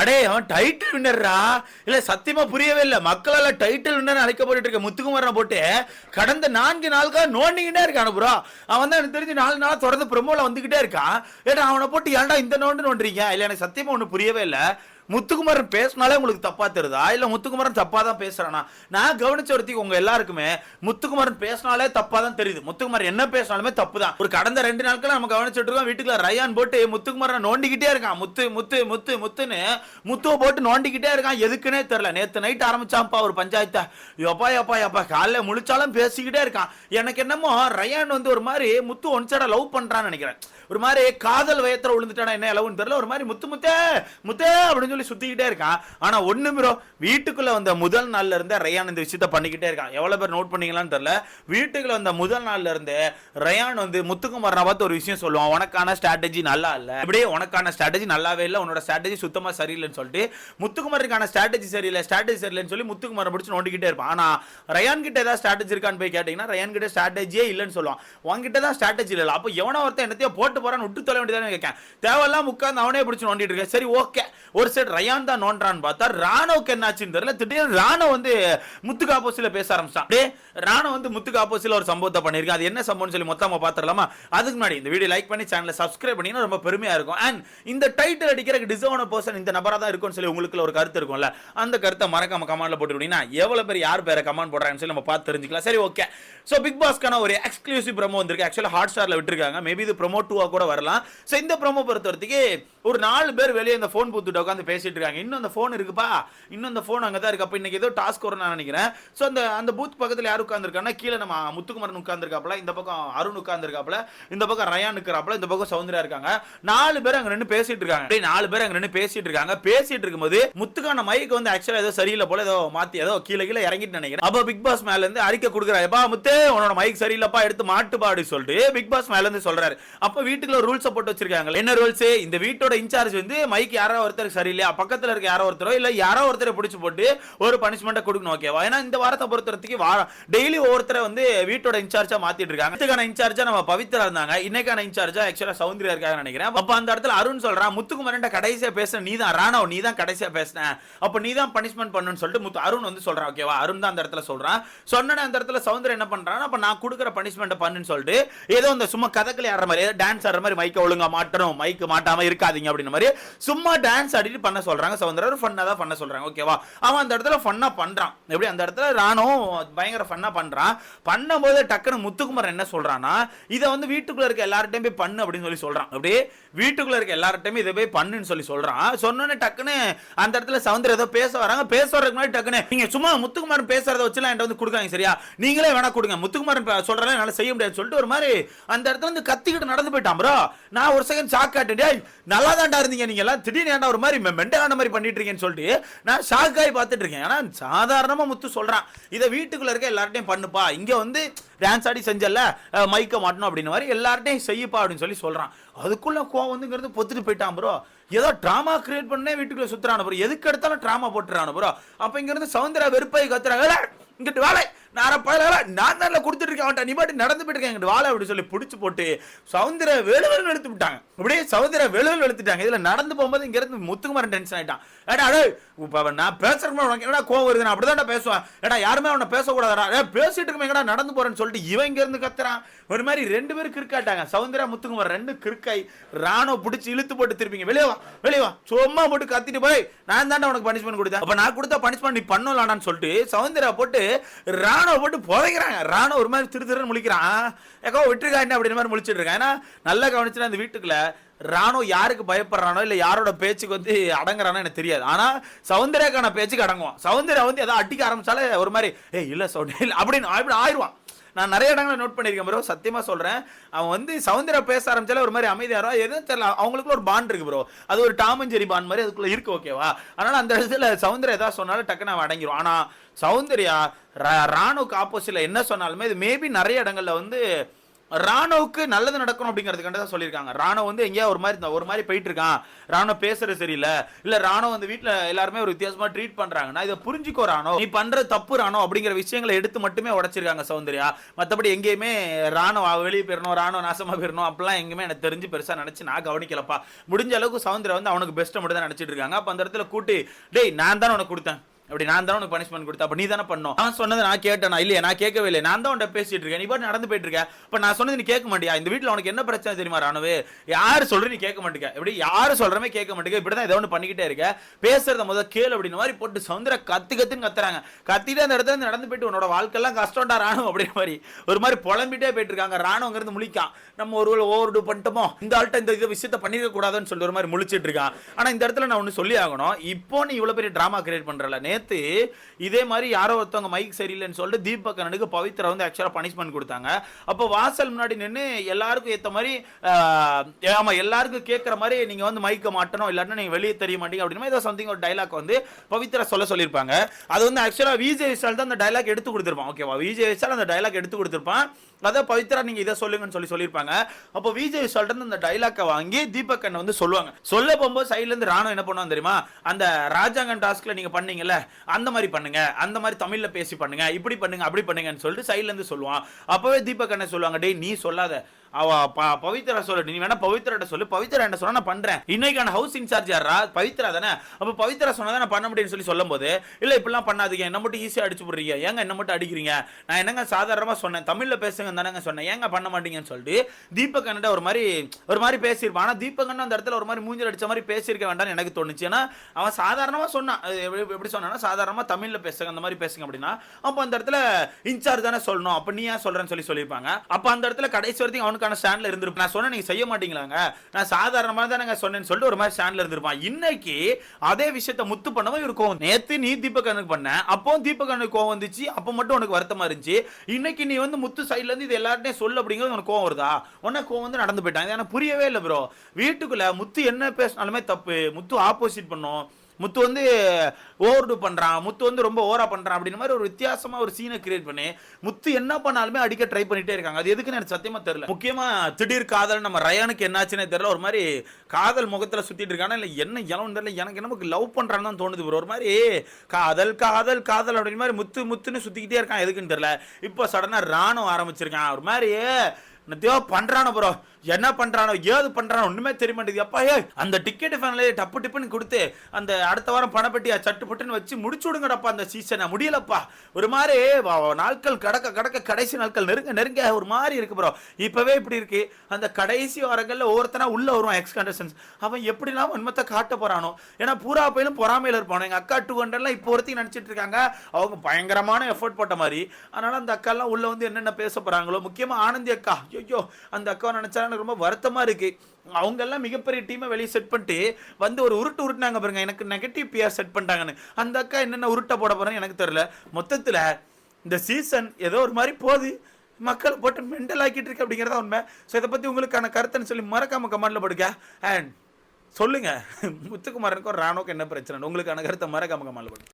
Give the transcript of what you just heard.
அடே அவன் டைட்டில் வின்னர்ரா இல்ல சத்தியமா புரியவே இல்லை. மக்களால டைட்டில் வின்னர் அழைக்கப்பட்டு இருக்க முத்துக்குமாரனை போட்டு கடந்த நான்கு நாளுக்காக நோண்டிக்கிட்டே இருக்கான் ப்ரோ அவன் தான் எனக்கு தெரிஞ்சு நாலு நாள் தொடர்ந்து பிரமோல வந்துகிட்டே இருக்கான். ஏடா அவனை போட்டு ஏன்டா இந்த நோண்டு நோண்டுறீங்க? இல்ல எனக்கு சத்தியமா ஒன்றும் புரியவே இல்லை. முத்துக்குமரன் பேசினாலே உங்களுக்கு தப்பா தெரியுதா? இல்ல முத்துக்குமரன் தப்பா தான் பேசுறானா? நான் கவனிச்ச ஒருத்திக்கு உங்க எல்லாருக்குமே முத்துக்குமரன் பேசினாலே தப்பா தான் தெரியுது. முத்துக்குமரன் என்ன பேசினாலுமே தப்பு தான். ஒரு கடந்த ரெண்டு நாட்கள் நம்ம கவனிச்சுட்டு இருக்கோம். வீட்டுக்குள்ள ரயான் போட்டு முத்துக்குமரன் நோண்டிக்கிட்டே இருக்கான். முத்து முத்து முத்து முத்துன்னு முத்துவை போட்டு நோண்டிக்கிட்டே இருக்கான். எதுக்குன்னே தெரியல. நேத்து நைட் ஆரம்பிச்சான்ப்பா ஒரு பஞ்சாயத்தை. எப்பா எப்பா எப்பா காலைல முழிச்சாலும் பேசிக்கிட்டே இருக்கான். எனக்கு என்னமோ ரயான் வந்து ஒரு மாதிரி முத்து ஒன்சடா லவ் பண்றான்னு நினைக்கிறேன். ஒரு மாதிரி காதல் வயத்துல விழுந்துட்டானா என்ன லவ்னு தெரியல. ஒரு மாதிரி முத்து முத்தே முத்தே அப்படின்னு சொல்லி சுத்திக்கிட்டே இருக்கான் ஆனா ஒண்ணு ப்ரோ வீட்டுக்குள்ள வந்த முதல் நாள்ல இருந்தே ரயான் இந்த விஷயத்த பண்ணிக்கிட்டே இருக்கான் எவ்வளவு பேர் நோட் பண்ணீங்களான்னு தெரியல. வீட்டுக்குள்ள வந்த முதல் நாள்ல இருந்தே ரயான் வந்து முத்துக்குமாரனை பார்த்து ஒரு விஷயம் சொல்லுவான். உனக்கான ஸ்ட்ராட்டஜி நல்லா இல்ல. இப்படியே உனக்கான ஸ்ட்ராட்டஜி நல்லாவே இல்லை. உன்னோட ஸ்ட்ராட்டஜி சுத்தமா சரியில்லைன்னு சொல்லிட்டு முத்துக்குமாருக்கான ஸ்ட்ராட்டஜி சரியில்லை ஸ்ட்ராட்டஜி சரியில்லைன்னு சொல்லி முத்துக்குமாரை பிடிச்சி நோண்டிக்கிட்டே இருப்பான். ஆனா ரயான் கிட்ட ஏதாவது ஸ்ட்ராட்டஜி இருக்கான்னு போய் கேட்டீங்கன்னா ரயான் கிட்ட ஸ்ட்ராட்டஜியே இல்லைன்னு சொல்லுவான். உன்கிட்ட தான் ஸ்ட்ராட்டஜி இல்லை. அப்போ எவனோ ஒருத்தன் என்னத்தையோ போட்டு போறான்னு விட்டு தொலை வேண்டியதானே கேட்கேன் தேவையெல்லாம் உட்காந்து அவனே பிடிச்சி நோண்டிட்டு இருக்கேன். சரி ஓகே ஒரு சைடு ரயான் தான் நோன்றான்னு பார்த்தா ராணுவுக்கு என்னாச்சுன்னு தெரியல. திடீர்னு ராணுவ வந்து முத்துக்கு ஆப்போசிட்ல பேச ஆரம்பிச்சான் டே ராணுவ வந்து முத்துக்கு ஆப்போசிட்ல ஒரு சம்பவத்தை பண்ணியிருக்கேன். அது என்ன சம்பவம்னு சொல்லி மொத்தமா பார்த்துடலாமா அதுக்கு முன்னாடி இந்த வீடியோ லைக் பண்ணி சேனலை சப்ஸ்கிரைப் பண்ணீங்கன்னா ரொம்ப பெருமையா இருக்கும். அண்ட் இந்த டைட்டில் அடிக்கிறக்கு டிசர்வான பர்சன் இந்த நபரா தான் இருக்கும்னு சொல்லி உங்களுக்கு ஒரு கருத்து இருக்கும்ல அந்த கருத்தை மறக்காம கமெண்ட்ல போட்டுக்கிட்டீங்கன்னா எவ்வளவு பேர் யார் பேரை கமெண்ட் போடுறாங்கன்னு சொல்லி நம்ம பார்த்து தெரிஞ்சுக்கலாம். சரி ஓகே ஸோ பிக் பாஸ்க்கான ஒரு எக்ஸ்க்ளூசிவ் ப்ரமோ வந்திருக்கு. ஆக்சுவலாக ஹாட் ஸ்டாரில் விட்டுருக்காங்க. மேபி இது ப்ரோமோ டூவாக கூட வரலாம். ஸோ இந்த ப்ரோமோ பொறுத்த வரைக்கும் ஒரு நாலு பேர் வெளியே அந்த ஃபோன் பூத்துட்டு உட்காந்து பேசிட்டு இருக்காங்க இன்னும் அந்த ஃபோன் இருக்குப்பா. இன்னும் அந்த ஃபோன் அங்கே தான் இருக்கு. அப்போ இன்னைக்கு ஏதோ டாஸ்க் வரும் நான் நினைக்கிறேன். ஸோ அந்த அந்த பூத் பக்கத்தில் யார் உட்காந்துருக்காங்கன்னா கீழே நம்ம முத்துக்குமரன் உட்காந்துருக்காப்புல இந்த பக்கம் அருண் உட்காந்துருக்காப்புல இந்த பக்கம் ரயான் இருக்கிறாப்புல இந்த பக்கம் சௌந்தர்யா இருக்காங்க. நாலு பேர் அங்க நின்று பேசிட்டு இருக்காங்க அப்படியே நாலு பேர் அங்க நின்று பேசிட்டு இருக்காங்க பேசிட்டு இருக்கும்போது முத்துக்கான மைக் வந்து ஆக்சுவலாக ஏதோ சரியில்லை போல ஏதோ மாற்றி ஏதோ கீழே கீழே இறங்கிட்டு நினைக்கிறேன். அப்போ பிக் பாஸ் மேல இருந்து அறிக்கை கொடுக்குறாரு. எப்பா முத்து உன்னோட மைக் சரியில்லைப்பா எடுத்து மாட்டுப்பா அப்படி சொல்லிட்டு பிக் பாஸ் மேல இருந்து சொல்றாரு. அப்ப வீட்டுக்குள்ள ரூல்ஸை போட்டு வச்சிருக்காங்க என்ன ரூல்ஸ் இந்த வீட்டோட இன்சார்ஜ் வந்து மைக் ஒருத்தருக்கு ஒருத்தர் இல்லையா? பக்கத்தில் இருக்க யாரோ ஒருத்தரோ இல்லை யாரோ ஒருத்தரை பிடிச்சி போட்டு ஒரு பனிஷ்மெண்ட்டை கொடுக்கணும் ஓகேவா ஏன்னா இந்த வாரத்தை பொறுத்தவரத்துக்கு வார டெய்லி ஒவ்வொருத்தரை வந்து வீட்டோட இன்சார்ஜாக மாற்றிட்டு இருக்காங்க. இதுக்கான இன்சார்ஜாக நம்ம பவித்ரா இருந்தாங்க. இன்னைக்கான இன்சார்ஜா ஆக்சுவலாக சௌந்தர்யா இருக்காங்க நினைக்கிறேன். அப்போ அந்த இடத்துல அருண் சொல்கிறான் முத்துக்குமரன் கடைசியாக பேசின நீ தான் ராணவ் நீ தான் கடைசியாக பேசினேன் அப்போ நீ தான் பனிஷ்மெண்ட் பண்ணுன்னு சொல்லிட்டு முத்து அருண் வந்து சொல்கிறான் ஓகேவா அருண் தான் அந்த இடத்துல சொல்கிறான் சொன்னேன் அந்த இடத்துல சௌந்தர் என்ன பண்ணுறான் அப்போ நான் கொடுக்குற பனிஷ்மெண்ட்டை பண்ணுன்னு சொல்லிட்டு ஏதோ இந்த சும்மா கதகளி ஆடுற மாதிரி ஏதோ டான்ஸ் ஆடுற மாதிரி மைக்கை ஒழுங்காக மாட்டணும் மைக்கு மாட்டாமல் இருக்காதீங்க அப்படின்ற மாதிரி சும்மா டான்ஸ் ஆடிட்டு பண்ண சொல்றாங்க சௌந்தரர் ஃபன்னாக தான் பண்ண சொல்றாங்க ஓகேவா அவன் அந்த இடத்துல ஃபன்னாக பண்றான். எப்படி? அந்த இடத்துல ராணும் பயங்கர ஃபன்னாக பண்றான். பண்ணும்போது டக்குன்னு முத்துக்குமரன் என்ன சொல்றான்னா இதை வந்து வீட்டுக்குள்ள இருக்க எல்லார்ட்டையும் போய் பண்ணு அப்படின்னு சொல்லி சொல்றான். அப்படியே வீட்டுக்குள்ள இருக்க எல்லார்ட்டையும் இதை போய் பண்ணுன்னு சொல்லி சொல்றான். சொன்னோன்னே டக்குன்னு அந்த இடத்துல சௌந்தர் ஏதோ பேச வராங்க. பேச வர்றதுக்கு முன்னாடி டக்குன்னு நீங்க சும்மா முத்துக்குமாரன் பேசுறத வச்சுலாம் என்கிட்ட வந்து கொடுக்காங்க சரியா? நீங்களே வேணா கொடுங்க. முத்துக்குமரன் சொல்கிறேன் என்னால் செய்ய முடியாதுன்னு சொல்லிட்டு ஒரு மாதிரி அந்த இடத்துல வந்து கத்திக்கிட்டு நடந்து போயிட்டான் ப்ரோ நான் ஒரு செகண்ட் ஷாக் ஆட்டேன் நல்லா தான்டா இருந்தீங்க நீங்கள் எல்லாம். திடீர்னு ஏன்டா ஒரு மாதிரி மெண்டலான மாதிரி பண்ணிட்டு இருக்கீங்கன்னு சொல்லிட்டு நான் ஷாக் பார்த்துட்டு இருக்கேன் ஆனா சாதாரணமாக முத்து சொல்கிறான் இதை வீட்டுக்குள்ளே இருக்க எல்லார்ட்டையும் பண்ணுப்பா. இங்கே வந்து டான்ஸ் ஆடி செஞ்சல மைக்க மாட்டணும் அப்படின்னு மாதிரி எல்லார்ட்டையும் செய்யப்பா அப்படின்னு சொல்லி சொல்கிறான் அதுக்குள்ள கோவம் வந்துங்கிறது பொத்துட்டு போயிட்டான் ப்ரோ ஏதோ ட்ராமா கிரியேட் பண்ணே வீட்டுக்குள்ளே சுற்றுறான ப்ரோ எதுக்கு எடுத்தாலும் ட்ராமா போட்டுறான ப்ரோ அப்போ இங்கேருந்து சவுந்தர வெறுப்பை கத்துறாங்க இங்கிட்டு வேலை. நான் பயில நான் தான் கொடுத்துட்டு இருக்கேன். அவன்கிட்ட நீ பாட்டு நடந்து போயிட்டு இருக்கேன் வாழை அப்படி சொல்லி பிடிச்சி போட்டு சௌந்தர்யா வேலுவல் எடுத்து விட்டாங்க. அப்படியே சௌந்தர்யா வேலுவல் எடுத்துட்டாங்க. இதில் நடந்து போகும்போது இங்கேருந்து முத்துக்குமாரன் டென்ஷன் ஆகிட்டான் ஏடா அடே இப்போ அவன் நான் பேசுறேன் உனக்கு என்னடா கோவம் வருது? நான் அப்படிதான் பேசுவேன். ஏடா யாருமே அவனை பேசக்கூடாதா ஏ பேசிட்டு இருக்கமே எங்கடா நடந்து போகிறேன்னு சொல்லிட்டு இவன் இங்கேருந்து கத்துறான். ஒரு மாதிரி ரெண்டு பேரும் கிறுக்காட்டாங்க சௌந்தர்யா முத்துக்குமார் ரெண்டு கிறுக்காய். ராணோ பிடிச்சி இழுத்து போட்டு திருப்பிங்க. வெளியே வா வெளியே வா. சும்மா போட்டு கத்திட்டு போய் நான் தாண்டா உனக்கு பனிஷ்மெண்ட் கொடுத்தேன். அப்போ நான் கொடுத்த பனிஷ்மெண்ட் நீ பண்ணலான்னு சொல்லிட்டு சௌந்தர்யா போட்டு ராணோ ராணுவ போட்டு புதைக்கிறாங்க. ராணுவ ஒரு மாதிரி திரு திருன்னு முழிக்கிறான். ஏக்கோ விட்டுருக்கா என்ன அப்படின்ற மாதிரி முழிச்சிட்டு இருக்கான்? ஏன்னா நல்லா கவனிச்சுன்னா அந்த வீட்டுக்குள்ள ராணுவம் யாருக்கு பயப்படுறானோ இல்லை யாரோட பேச்சுக்கு வந்து அடங்குறானோ எனக்கு தெரியாது. ஆனால் சௌந்தர்யாக்கான பேச்சுக்கு அடங்குவான். சௌந்தர்யா வந்து எதாவது அட்டிக்க ஆரம்பிச்சாலே ஒரு மாதிரி ஏய் இல்லை சௌந்தர்யா இல்லை அப்படின்னு அப்படி ஆயிடுவான். நான் நிறைய இடங்களை நோட் பண்ணியிருக்கேன் ப்ரோ சத்தியமாக சொல்கிறேன் அவன் வந்து சவுந்தர பேச ஆரம்பிச்சாலே ஒரு மாதிரி அமைதியாரோ எதுவும் தெரியல. அவங்களுக்குள்ள ஒரு பாண்ட் இருக்கு ப்ரோ அது ஒரு டாமஞ்சேரி பாண்ட் மாதிரி அதுக்குள்ள இருக்கு ஓகேவா அதனால் அந்த இடத்துல சௌந்தர்யா ஏதாவது சொன்னாலும் டக்குன்னு அவன் அடங்கிடும் ஆனால் சௌந்தர்யா ரா- ராணுக்கு ஆப்போசிட்ல என்ன சொன்னாலுமே இது மேபி நிறைய இடங்கள்ல வந்து ராணுவுக்கு நல்லது நடக்கணும் அப்படிங்கிறதுக்காண்டி தான் சொல்லியிருக்காங்க. ராணுவ வந்து எங்கேயா ஒரு மாதிரி ஒரு மாதிரி போயிட்டு இருக்கான் ராணுவ பேசுறது சரியில்லை. இல்லை ராணுவ வந்து வீட்டில் எல்லாருமே ஒரு வித்தியாசமாக ட்ரீட் பண்ணுறாங்கன்னா இதை புரிஞ்சுக்கோ ராணுவ. நீ பண்ணுற தப்பு ராணுவ அப்படிங்கிற விஷயங்களை எடுத்து மட்டுமே உடைச்சிருக்காங்க சௌந்தர்யா. மற்றபடி எங்கேயுமே ராணுவ வெளியே போயிடணும் ராணுவ நாசமாக போயிடணும் அப்படிலாம் எங்கேயுமே எனக்கு தெரிஞ்சு பெருசாக நினச்சி நான் கவனிக்கலப்பா. முடிஞ்ச அளவுக்கு சௌந்தர்யா வந்து அவனுக்கு பெஸ்ட்டை மட்டும் தான் நினச்சிட்டு இருக்காங்க. அப்போ அந்த இடத்துல கூட்டி டேய் நான் தானே உனக்கு கொடுத்தேன். அப்படி நான் தான் உனக்கு பனிஷ்மெண்ட் கொடுத்தேன். அப்ப நீ தானே பண்ணும் நான் சொன்னது நான் நான் இல்லையா நான் கேட்கவே இல்லை நான் தான் உன்ட்ட பேசிட்டு இருக்கேன். நீ பாட்டு நடந்து போயிட்டு இருக்க. இப்ப நான் சொன்னது நீ கேட்க மாட்டியா? இந்த வீட்டில் உனக்கு என்ன பிரச்சனை தெரியுமா ராணுவே? யார் சொல்ற நீ கேட்க மாட்டேங்க எப்படி யாரு சொல்றமே கேட்க மாட்டேங்க இப்படிதான் ஏதோ ஒன்று பண்ணிக்கிட்டே இருக்க. பேசுறத முதல் கேள் அப்படின்னு மாதிரி போட்டு சவுந்தர கத்து கத்துன்னு கத்துறாங்க. கத்திட்டு அந்த இடத்துல நடந்து போயிட்டு உன்னோட வாழ்க்கையெல்லாம் கஷ்டம்டா ராணுவம் அப்படின்ற மாதிரி. ஒரு மாதிரி புலம்பிட்டே போயிட்டு இருக்காங்க. ராணுவங்கிறது முழிக்கான் நம்ம ஒரு ஓவர் டூ பண்ணிட்டோமோ? இந்த ஆள்கிட்ட இந்த இது விஷயத்த பண்ணிருக்க கூடாதுன்னு சொல்லி ஒரு மாதிரி முழிச்சிட்டு இருக்கான் ஆனா இந்த இடத்துல நான் ஒன்று சொல்லி ஆகணும் இப்போ நீ இவ்வளவு பெரிய டிராமா கிரியேட் பண்றல நேற்று இதே மாதிரி யாரோ ஒருத்தவங்க மைக் சரியில்லைன்னு சொல்லிட்டு தீபக் கண்ணனுக்கு பவித்ரா வந்து ஆக்சுவலாக பனிஷ்மெண்ட் கொடுத்தாங்க. அப்போ வாசல் முன்னாடி நின்று எல்லாருக்கும் ஏற்ற மாதிரி ஆமாம் எல்லாருக்கும் கேட்குற மாதிரி நீங்கள் வந்து மைக்கை மாட்டணும் இல்லாட்டினா நீங்கள் வெளியே தெரிய மாட்டீங்க அப்படின்னா ஏதோ சம்திங் ஒரு டைலாக் வந்து பவித்ரா சொல்ல சொல்லியிருப்பாங்க. அது வந்து ஆக்சுவலாக விஜய் விஷால் தான் அந்த டைலாக் எடுத்து கொடுத்துருப்பான். ஓகேவா விஜய் விஷால் அந்த டைலாக் எடுத்து கொடுத்துருப்பான். அதான் பவித்ரா நீங்க இதை சொல்லுங்கன்னு சொல்லி சொல்லியிருப்பாங்க. அப்போ விஜய் சொல்றது அந்த டைலாக்கை வாங்கி தீபக் கண்ணன் வந்து சொல்லுவாங்க. சொல்ல போகும்போது சைட்ல இருந்து ராணுவம் என்ன பண்ணுவாங்க தெரியுமா? அந்த ராஜாங்கன் டாஸ்க்ல நீங்க பண்ணீங்கல்ல அந்த மாதிரி பண்ணுங்க அந்த மாதிரி தமிழ்ல பேசி பண்ணுங்க இப்படி பண்ணுங்க அப்படி பண்ணுங்கன்னு சொல்லிட்டு சைட்ல இருந்து சொல்லுவான். அப்பவே தீபக் கண்ணன் சொல்லுவாங்க டேய் நீ சொல்லாத. அவ பவித்ரா சொல்லு. நீ வேணா பவித்ரா சொல்லு. பவித்ரா என்ன சொன்னா நான் பண்றேன். இன்னைக்கான ஹவுஸ் இன்சார்ஜ் யாரா பவித்ரா தானே? அப்ப பவித்ரா சொன்னா நான் பண்ண முடியும்னு சொல்லி சொல்லும் போது இல்ல இப்படிலாம் பண்ணாதீங்க. என்ன மட்டும் ஈஸியா அடிச்சு போடுறீங்க? ஏங்க என்ன மட்டும் அடிக்கிறீங்க? நான் என்னங்க சாதாரணமா சொன்னேன். தமிழ்ல பேசுங்க தானங்க சொன்னேன். ஏங்க பண்ண மாட்டீங்கன்னு சொல்லிட்டு தீபக் அண்ணன் ஒரு மாதிரி ஒரு மாதிரி பேசியிருப்பான். ஆனா தீபக் அண்ணன் அந்த இடத்துல ஒரு மாதிரி மூஞ்சல் அடிச்ச மாதிரி பேசியிருக்க வேண்டாம்னு எனக்கு தோணுச்சு. ஏன்னா அவன் சாதாரணமா சொன்னான். எப்படி எப்படி சொன்னான்னா சாதாரணமா தமிழ்ல பேசுங்க அந்த மாதிரி பேசுங்க அப்படின்னா அப்போ அந்த இடத்துல இன்சார்ஜ் தானே சொல்லணும். அப்ப நீ ஏன் சொல்றேன்னு சொல்லி சொல்லியிருப்பாங்க. அப்ப அந்த இடத்துல கடைசி வரைக்கும் அவனுக்கான ஸ்டாண்ட்ல இருந்திருப்பான் நான் சொன்னேன் நீங்க செய்ய மாட்டீங்களாங்க? நான் சாதாரணமா தானே சொன்னேன்னு சொல்லிட்டு ஒரு மாதிரி ஸ்டாண்ட்ல இருந்திருப்பான். இன்னைக்கு அதே விஷயத்த முத்து பண்ணவும் இருக்கும் நேற்று நேத்து நீ தீபக் அண்ணனுக்கு பண்ண அப்போ தீபக் அண்ணனுக்கு கோவம் வந்துச்சு. அப்போ மட்டும் உனக்கு வருத்தமா இருந்துச்சு. இன்னைக்கு நீ வந்து முத்து சைடுல இருந்து இது எல்லார்ட்டையும் சொல்லு அப்படிங்கிறது உனக்கு கோவம் வருதா? உனக்கு கோவம் வந்து நடந்து போயிட்டாங்க எனக்கு புரியவே இல்லை ப்ரோ வீட்டுக்குள்ள முத்து என்ன பேசினாலுமே தப்பு. முத்து ஆப்போசிட் பண்ணும். முத்து வந்து ஓவர்டு பண்ணுறான் முத்து வந்து ரொம்ப ஓவராக பண்ணுறான் அப்படின்ற மாதிரி ஒரு வித்தியாசமாக ஒரு சீனை கிரியேட் பண்ணி முத்து என்ன பண்ணாலுமே அடிக்க ட்ரை பண்ணிகிட்டே இருக்காங்க. அது எதுக்குன்னு எனக்கு சத்தியமாக தெரியல. முக்கியமாக திடீர் காதல் நம்ம ரயானுக்கு என்னாச்சுன்னே தெரியல. ஒரு மாதிரி காதல் முகத்தில் சுற்றிட்டு இருக்கானா இல்லை என்ன இளம் தெரியல எனக்கு நமக்கு லவ் பண்ணுறான்னு தான் தோணுது ப்ரோ ஒரு மாதிரி காதல் காதல் காதல் அப்படின்னு மாதிரி முத்து முத்துன்னு சுற்றிக்கிட்டே இருக்கான். எதுக்குன்னு தெரியல. இப்போ சடனாக ராணுவம் ஆரம்பிச்சிருக்கான். ஒரு மாதிரி என்னத்தையோ பண்றானோ ப்ரோ என்ன பண்றானோ ஏது பண்றானோ ஒண்ணுமே தெரிய மாட்டேங்குது. அப்பாயே ஏ அந்த டிக்கெட் ஃபேன்ல டப்பு டிப்புன்னு கொடுத்து அந்த அடுத்த வாரம் பணப்பட்டியா சட்டு புட்டுன்னு வச்சு முடிச்சு விடுங்கடப்பா அந்த சீசனை முடியலப்பா. ஒரு மாதிரி நாட்கள் கடக்க கடக்க கடைசி நாட்கள் நெருங்க நெருங்க ஒரு மாதிரி இருக்கு ப்ரோ இப்பவே இப்படி இருக்கு. அந்த கடைசி வாரங்களில் ஒவ்வொருத்தனா உள்ள வருவான் எக்ஸ் கண்டஸ்டன்ஸ் அவன் எப்படிலாம் உண்மத்தை காட்ட போறானோ. ஏன்னா பூரா போயிலும் பொறாமையில் இருப்பானோ. எங்க அக்கா டூ ஹண்ட்ரட்லாம் இப்போ ஒருத்தையும் நினைச்சிட்டு இருக்காங்க. அவங்க பயங்கரமான எஃபோர்ட் போட்ட மாதிரி. அதனால அந்த அக்காலாம் உள்ள வந்து என்னென்ன பேச போறாங்களோ முக்கியமா ஆனந்தி அக்கா. ஐயோ அந்த அக்காவை நினைச்சா எனக்கு ரொம்ப வருத்தமா இருக்கு. அவங்க எல்லாம் மிகப்பெரிய டீமை வெளியே செட் பண்ணிட்டு வந்து ஒரு உருட்டு உருட்டுனாங்க பாருங்க. எனக்கு நெகட்டிவ் பிஆர் செட் பண்ணிட்டாங்கன்னு. அந்த அக்கா என்னென்ன உருட்டை போட போறேன்னு எனக்கு தெரியல. மொத்தத்தில் இந்த சீசன் ஏதோ ஒரு மாதிரி போகுது. மக்களை போட்டு மெண்டல் ஆக்கிட்டு இருக்கு அப்படிங்கிறதா உண்மை. ஸோ இதை பற்றி உங்களுக்கான கருத்துன்னு சொல்லி மறக்காம கமெண்ட்ல போடுங்க. அண்ட் சொல்லுங்க. முத்துக்குமாரனுக்கும் ராணுவுக்கும் என்ன பிரச்சனை உங்களுக்கான கருத்தை மறக்காம கமெண்ட்ல போடுங்க.